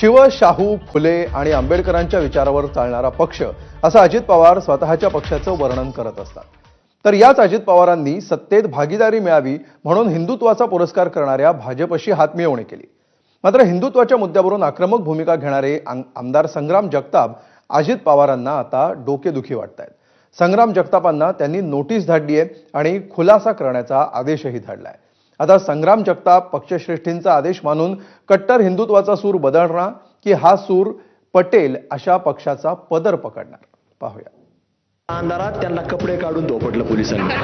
शिव शाहू फुले आणि आंबेडकरांच्या विचारावर चालणारा पक्ष असं अजित पवार स्वतःच्या पक्षाचं वर्णन करत असतात. तर याच अजित पवारांनी सत्तेत भागीदारी मिळावी म्हणून हिंदुत्वाचा पुरस्कार करणाऱ्या भाजपशी हातमिळवणी केली. मात्र हिंदुत्वाच्या मुद्द्यावरून आक्रमक भूमिका घेणारे आम- आमदार संग्राम जगताप अजित पवारांना आता डोकेदुखी वाटत आहेत संग्राम जगतापांना त्यांनी नोटीस धाडली आहे आणि खुलासा करण्याचा आदेशही धाडलाय. आता संग्राम जगताप पक्षश्रेष्ठींचा आदेश मानून कट्टर हिंदुत्वाचा सूर बदलणार की हा सूर पटेल अशा पक्षाचा पदर पकडणार? पाहूया. अंधारात त्यांना कपडे काढून धोपटलं पोलिसांनी.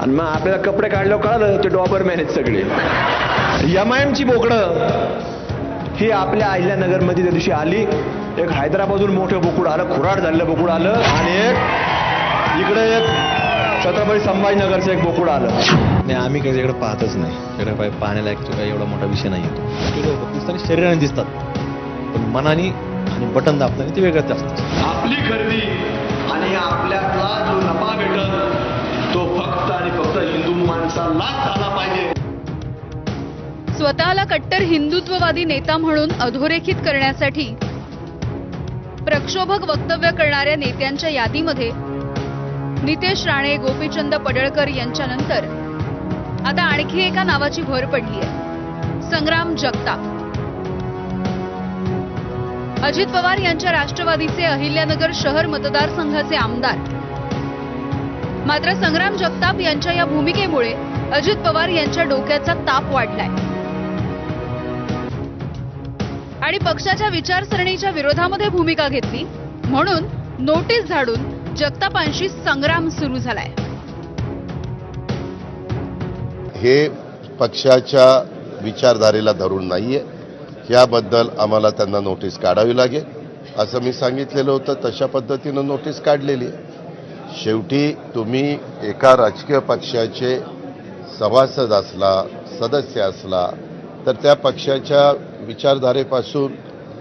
आणि मग आपल्याला कपडे काढल्यावर कळालं ते डॉबर मॅनेज सगळे. एम आय एमची बोकडं ही आपल्या अहिल्यानगरमध्ये त्या दिवशी आली. एक हैदराबादून मोठं बोकुड आलं खुराड झालेलं बोकुड आलं. आणि एक इकडे एक छत्रपती संभाजीनगरचं एक बोकुड आलं. नाही आम्ही काही इकडे पाहतच नाही. इकडे पाय पाण्याला तो काही एवढा मोठा विषय नाही येतो दिसताना शरीराने दिसतात. पण मनाने आणि बटन दाबताना ते वेगळंच असतं. आपली खरेदी आणि आपल्याला जो नफा भेटल तो फक्त आणि फक्त हिंदू माणसालाच झाला पाहिजे. स्वतःला कट्टर हिंदुत्ववादी नेता म्हणून अधोरेखित करण्यासाठी प्रक्षोभक वक्तव्य करणाऱ्या नेत्यांच्या यादीमध्ये नितेश राणे गोपीचंद पडळकर यांच्यानंतर आता आणखी एका नावाची भर पडली आहे. संग्राम जगताप. अजित पवार यांच्या राष्ट्रवादीचे अहिल्यानगर शहर मतदारसंघाचे आमदार. मात्र संग्राम जगताप यांच्या या भूमिकेमुळे अजित पवार यांच्या डोक्याचा ताप वाढलाय. आणि पक्षाच्या विचारसरणीच्या विरोधामध्ये भूमिका घेतली म्हणून नोटीस झाडून जगतापांशी संग्राम सुरू झालाय. हे पक्षाच्या विचारधारेला धरून नाहीये. याबद्दल आम्हाला त्यांना नोटीस काढावी लागेल. असं मी सांगितलेलं होतं तशा पद्धतीनं नोटीस काढलेली शेवटी तुम्ही एका राजकीय पक्षाचे सभासद असला सदस्य असला तर त्या पक्षाच्या विचारधारेपासून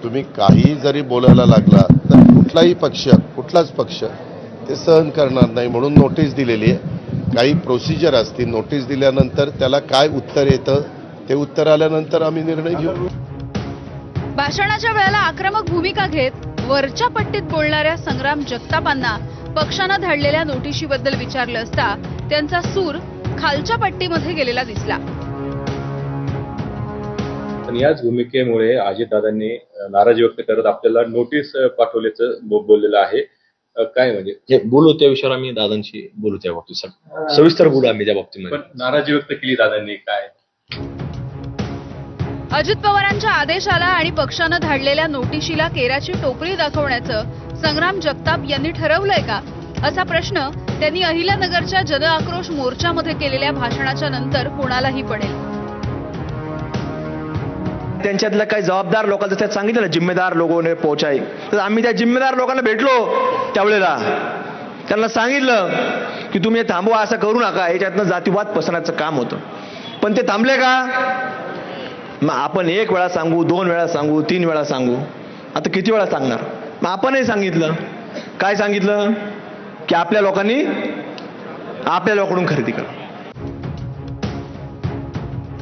तुम्ही काही जरी बोलायला लागला तर कुठलाही पक्ष कुठलाच पक्ष ते सहन करणार नाही म्हणून नोटीस दिलेली आहे. काही प्रोसिजर असतील नोटीस दिल्यानंतर त्याला काय उत्तर येतं ते उत्तर आल्यानंतर आम्ही निर्णय घेऊ. भाषणाच्या वेळेला आक्रमक भूमिका घेत वरच्या पट्टीत बोलणाऱ्या संग्राम जगतापांना पक्षानं धाडलेल्या नोटिशीबद्दल विचारलं असता त्यांचा सूर खालच्या पट्टीमध्ये गेलेला दिसला. पण याच भूमिकेमुळे अजितदादांनी नाराजी व्यक्त करत आपल्याला नोटीस पाठवल्याचं बोललेलं आहे. काय म्हणजे? जे बोलू त्या विषयावर आम्ही दादांशी बोलू त्या बाबतीत. सविस्तर बोलू आम्ही त्या बाबतीमध्ये पण नाराजी व्यक्त केली दादांनी काय? अजित पवारांच्या आदेशाला आणि पक्षानं धाडलेल्या नोटिशीला केराची टोपली दाखवण्याचं संग्राम जगताप यांनी ठरवलंय का? असा प्रश्न त्यांनी अहिल्यानगरच्या जनआक्रोश मोर्चामध्ये केलेल्या भाषणाच्या नंतर कोणालाही पडेल. त्यांच्यातल्या काही जबाबदार लोकांचं त्यात सांगितलं ना जिम्मेदार लोकांनी पोहोचाय. तर आम्ही त्या जिम्मेदार लोकांना भेटलो त्यावेळेला. त्यांना सांगितलं की तुम्ही हे थांबवा असं करू नका. याच्यातनं जातीवाद पसरण्याचं काम होतं. पण ते थांबले का? मग आपण एक वेळा सांगू दोन वेळा सांगू तीन वेळा सांगू. आता किती वेळा सांगणार? मग आपणही सांगितलं. काय सांगितलं? की आपल्या लोकांनी आपल्या लोकांकडून खरेदी करा.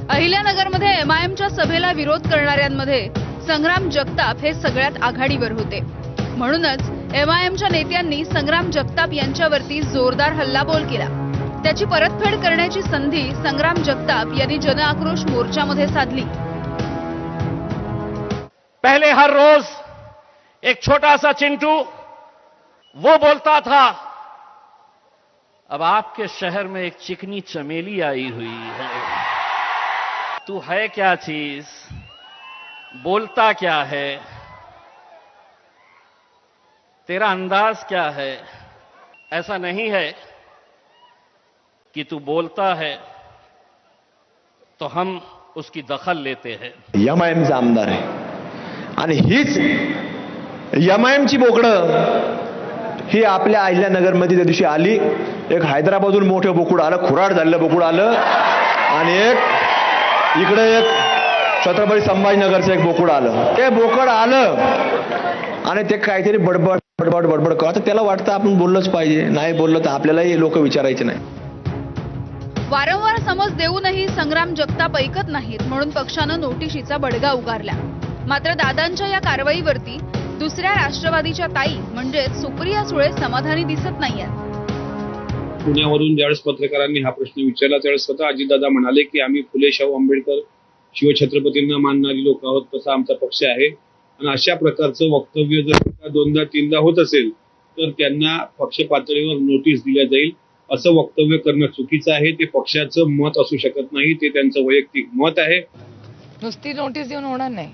अहिल्यानगरमध्ये एमआयएमच्या सभेला विरोध करणाऱ्यांमध्ये संग्राम जगताप हे सगळ्यात आघाडीवर होते. म्हणूनच एमआयएमच्या नेत्यांनी संग्राम जगताप यांच्यावरती जोरदार हल्लाबोल केला. त्याची परतफेड करण्याची संधी संग्राम जगताप यांनी जनआक्रोश मोर्चामध्ये साधली. पहले हर रोज एक छोटा सा चिंटू वो बोलता था अब आपके शहर में एक चिकनी चमेली आई हुई है। तू है क्या चीज? बोलता क्या है? तेरा अंदाज क्या है? ऐसा नहीं है कि तू बोलता है तो हम उसकी दखल लेते हैं। यमायमचा आमदार आहे आणि हीच यमायमची बोकडं ही आपल्या अहिल्यानगरमध्ये त्या दिवशी आली. एक हैदराबादहून मोठं बोकुड आलं खुराड झालेलं बोकुड आलं. आणि एक इकडे एक छत्रपती संभाजीनगरचं एक बोकड आलं. ते बोकड आलं आणि ते काहीतरी बडबड बडबड बडबड करत त्याला वाटतं आपण बोललंच पाहिजे. नाही बोललं तर आपल्यालाही लोक विचारायचे नाही. वारंवार समज देऊनही संग्राम जगताप ऐकत नाहीत म्हणून पक्षानं नोटिशीचा बडगा उगारला. मात्र दादांच्या या कारवाईवरती दुसऱ्या राष्ट्रवादीच्या ताई म्हणजेच सुप्रिया सुळे समाधानी दिसत नाहीयेत. पुण्यावरून ज्यावेळेस पत्रकारांनी हा प्रश्न विचारला त्यावेळेस स्वतः अजितदादा म्हणाले की आम्ही फुले शाहू आंबेडकर शिवछत्रपतींना मानणारी लोक आहोत तसा आमचा पक्ष आहे. आणि अशा प्रकारचं वक्तव्य जर दोनदा तीनदा होत असेल तर त्यांना पक्ष पातळीवर नोटीस दिल्या जाईल. असं वक्तव्य करणं चुकीचं आहे. ते पक्षाचं मत असू शकत नाही. ते त्यांचं वैयक्तिक मत आहे. नुसती नोटीस देऊन होणार नाही.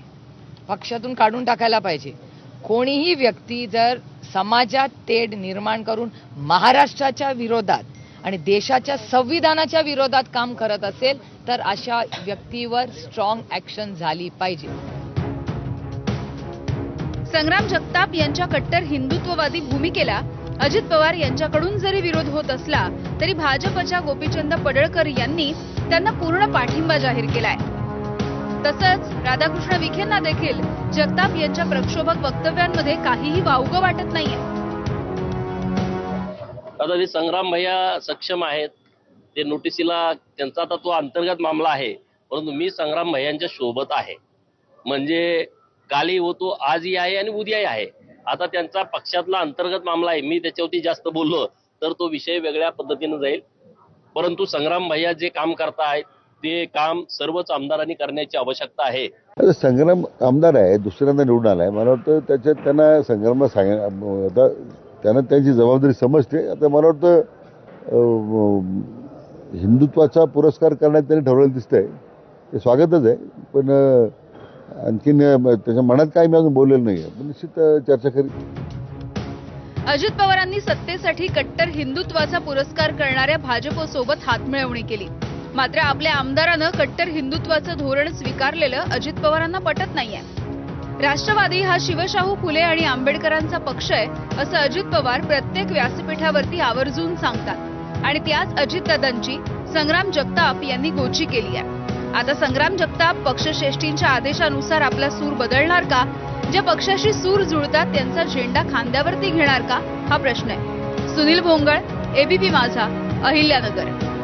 पक्षातून काढून टाकायला पाहिजे. कोणीही व्यक्ती जर समाजात तेढ निर्माण करून महाराष्ट्राच्या विरोधात आणि देशाच्या संविधानाच्या विरोधात काम करत असेल तर अशा व्यक्तीवर स्ट्रॉंग ऍक्शन झाली पाहिजे. संग्राम जगताप यांच्या कट्टर हिंदुत्ववादी भूमिकेला अजित पवार यांच्याकडून जरी विरोध होत असला तरी भाजपच्या गोपीचंद पडळकर यांनी त्यांना पूर्ण पाठिंबा जाहीर केलाय. तसंच राधाकृष्ण विखेंना देखील जगताप यांच्या प्रक्षोभक वक्तव्यांमध्ये काहीही वावगं वाटत नाहीये. आता ते संग्राम भैया सक्षम आहेत ते नोटिसीला त्यांचा आता तो अंतर्गत मामला आहे परंतु मी संग्राम भैयांच्या सोबत आहे. म्हणजे कालही होतो आजही आहे आणि उद्याही आहे. आता त्यांचा पक्षातला अंतर्गत मामला आहे. मी त्याच्यावरती जास्त बोललो तर तो विषय वेगळ्या पद्धतीने जाईल. परंतु संग्राम भैया जे काम करतायत ते काम सर्वच आमदारांनी करण्याची आवश्यकता आहे. संग्राम आमदार आहे दुसऱ्यांदा निवडून आलाय. मला वाटतं त्याच्यात त्यांना संग्रामला सांग आता त्यांना त्यांची जबाबदारी समजते. आता मला वाटतं हिंदुत्वाचा पुरस्कार करण्यात त्यांनी ठरवलेलं दिसतंय. ते स्वागतच आहे. पण आणखीन त्याच्या मनात काय मी अजून बोललेलं नाही आहे पण निश्चित चर्चा करी. अजित पवारांनी सत्तेसाठी कट्टर हिंदुत्वाचा पुरस्कार करणाऱ्या भाजपसोबत हातमिळवणी केली. मात्र आपल्या आमदारानं कट्टर हिंदुत्वाचं धोरण स्वीकारलेलं अजित पवारांना पटत नाहीये. राष्ट्रवादी हा शिवशाहू फुले आणि आंबेडकरांचा पक्ष आहे असं अजित पवार प्रत्येक व्यासपीठावरती आवर्जून सांगतात. आणि त्याच अजितदादांची संग्राम जगताप यांनी गोची केली आहे. आता संग्राम जगताप पक्षश्रेष्ठींच्या आदेशानुसार आपला सूर बदलणार का? ज्या पक्षाशी सूर जुळतात त्यांचा झेंडा खांद्यावरती घेणार का? हा प्रश्न आहे. सुनील भोंगळ एबीपी माझा अहिल्यानगर.